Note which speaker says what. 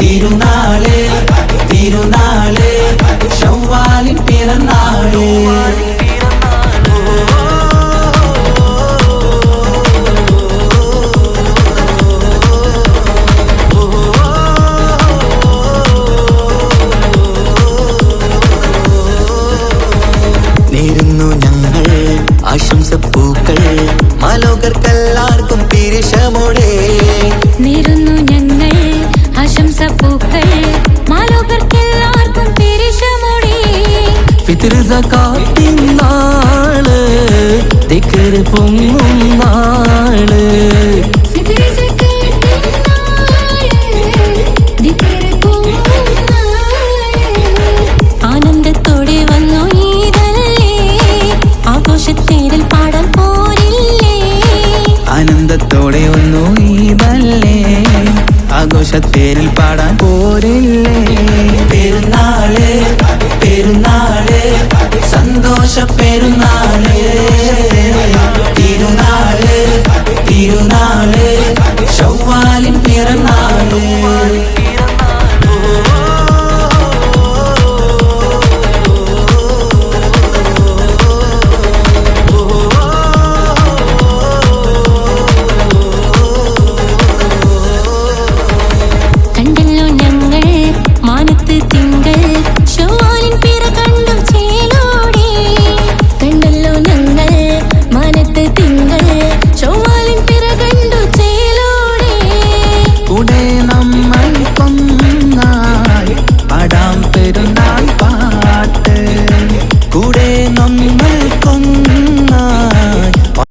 Speaker 1: തിരുനാൾ തിരുനാൾ പിറന്നാൾ.
Speaker 2: നേരുന്നു ഞങ്ങൾ ആശംസപ്പൂക്കൾ. മാലോകർക്കെല്ലാവർക്കും പിരിശമോടെ
Speaker 3: നേരുന്നു
Speaker 1: സകാത്തിൻ നാൾ പൊങ്ങും നാൾ.
Speaker 3: ആനന്ദത്തോടെ വന്നു ഈതല്ലേ ആഘോഷത്തേരിൽ പാടാൻ പോരില്ലേ.
Speaker 1: ആനന്ദത്തോടെ ഒന്നു ഈതല്ലേ ആഘോഷത്തേരിൽ പാടാൻ പോരില്ലേ. るな